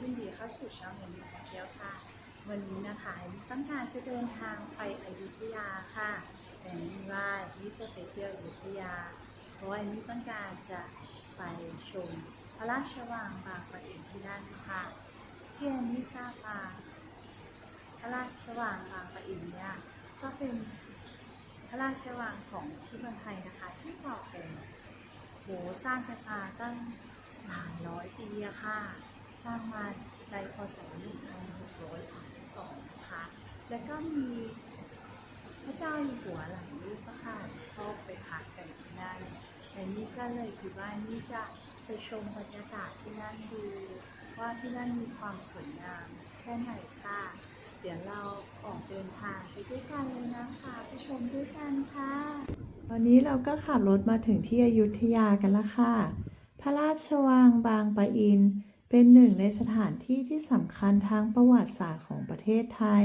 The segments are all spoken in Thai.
ยินดีเข้าสู่ช่องเงินดีท่องเที่ยวค่ะ วันนี้นะคะต้องการจะเดินทางไปอยุธยาค่ะ แต่นี่ว่าที่จะไปเที่ยวอยุธยา เพราะว่านี่ต้องการจะไปชมพระราชวังบางปะอินที่นั่นค่ะที่อันนี้ทราบมาพระราชวังบางปะอินเนี่ยก็เป็นพระราชวังของที่เมืองไทยนะคะ ที่เก่าแก่โหสร้างกันมาตั้งหลายร้อยปีอะค่ะ สร้างมาในพศ1632นะคะแล้วก็มีพระเจ้าอยู่หัวหลายรูปค่ะชอบไปพักกันที่นั่นแต่นี่ก็เลยคิดว่านี่จะไปชมบรรยากาศที่นั่นดูว่าที่นั่นมีความสวยงามแค่ไหนค่ะ เดี๋ยวเราออกเดินทางไปด้วยกันเลยนะคะไปชมด้วยกันค่ะวันนี้เราก็ขับรถมาถึงที่อยุธยากันแล้วค่ะ พระราชวังบางปะอิน เป็นหนึ่งในสถานที่ที่สำคัญทางประวัติศาสตร์ของประเทศไทย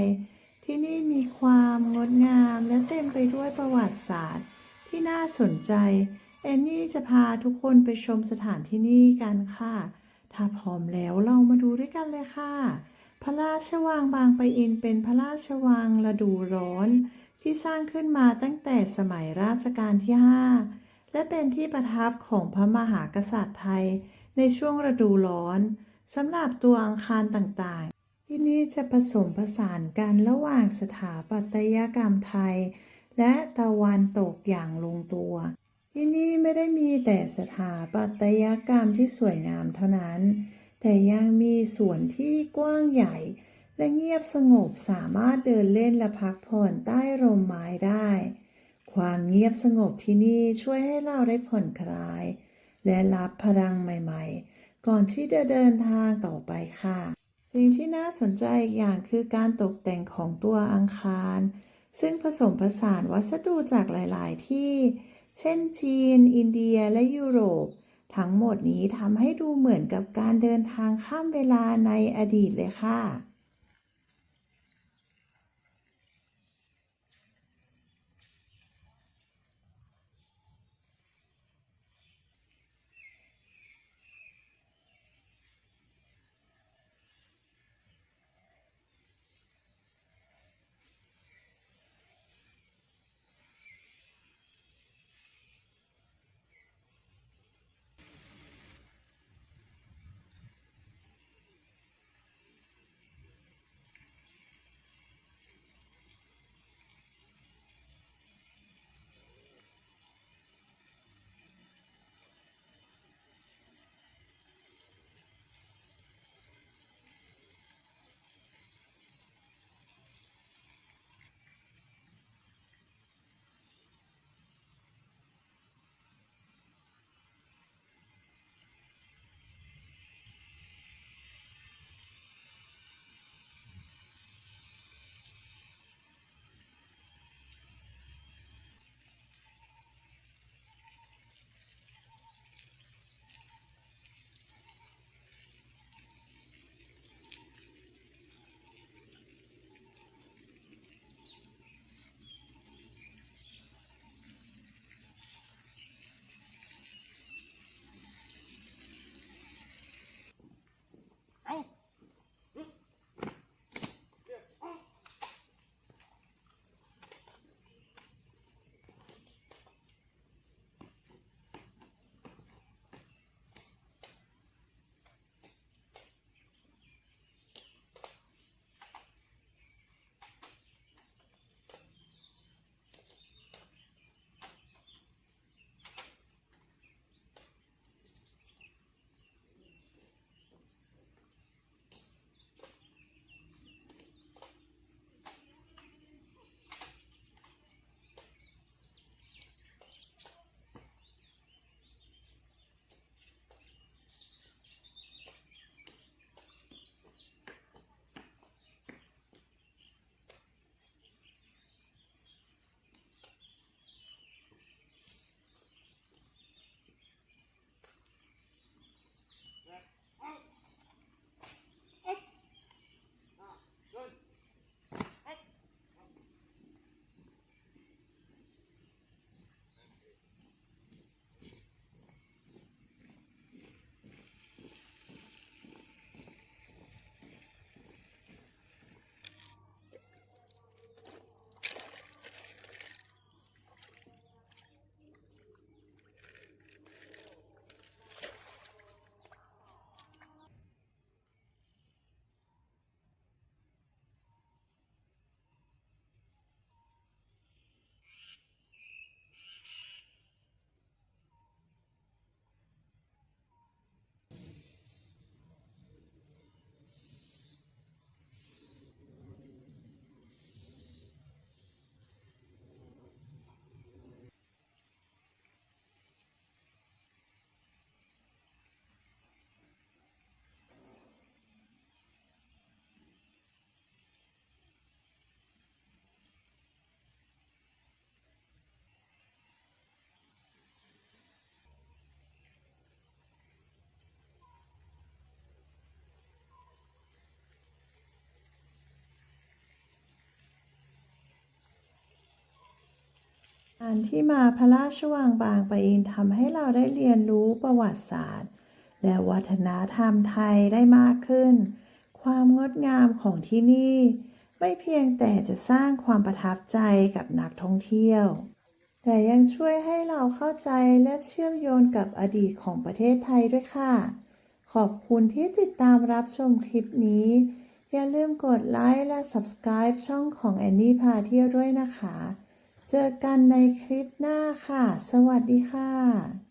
ที่นี่มีความงดงามและเต็มไปด้วยประวัติศาสตร์ ที่น่าสนใจแอนนี่จะพาทุกคนไปชมสถานที่นี่กันค่ะ ถ้าพร้อมแล้วเรามาดูด้วยกันเลยค่ะ พระราชวังบางปะอินเป็นพระราชวังฤดูร้อน ที่สร้างขึ้นมาตั้งแต่สมัยรัชกาลที่ 5 และเป็นที่ประทับของพระมหากษัตริย์ไทย ในช่วงฤดูร้อนสำหรับตัวอังคารต่างๆ ที่นี่จะผสมผสานกันระหว่างสถาปัตยกรรมไทย และตะวันตกอย่างลงตัว ที่นี่ไม่ได้มีแต่สถาปัตยกรรมที่สวยงามเท่านั้น แต่ยังมีส่วนที่กว้างใหญ่ และเงียบสงบสามารถเดินเล่นและพักผ่อนใต้ร่มไม้ได้ ความเงียบสงบที่นี่ช่วยให้เราได้ผ่อนคลาย และรับพลังใหม่ๆ ก่อนที่จะเดินทางต่อไปค่ะ สิ่งที่น่าสนใจอีกอย่างคือการตกแต่งของตัวอังคาร ซึ่งผสมผสานวัสดุจากหลายๆ ที่ เช่นจีน อินเดีย และยุโรป ทั้งหมดนี้ทำให้ดูเหมือนกับการเดินทางข้ามเวลาในอดีตเลยค่ะ การที่มาพระราชวังบางปะอินทำให้เราได้เรียนรู้ประวัติศาสตร์ และวัฒนธรรมไทยได้มากขึ้น ความงดงามของที่นี่ ไม่เพียงแต่จะสร้างความประทับใจกับนักท่องเที่ยว แต่ยังช่วยให้เราเข้าใจและเชื่อมโยงกับอดีตของประเทศไทยด้วยค่ะ ขอบคุณที่ติดตามรับชมคลิปนี้ อย่าลืมกดไลค์และ Subscribe ช่องของแอนนี่พาเที่ยวด้วยนะคะ เจอกันในคลิปหน้าค่ะ สวัสดีค่ะ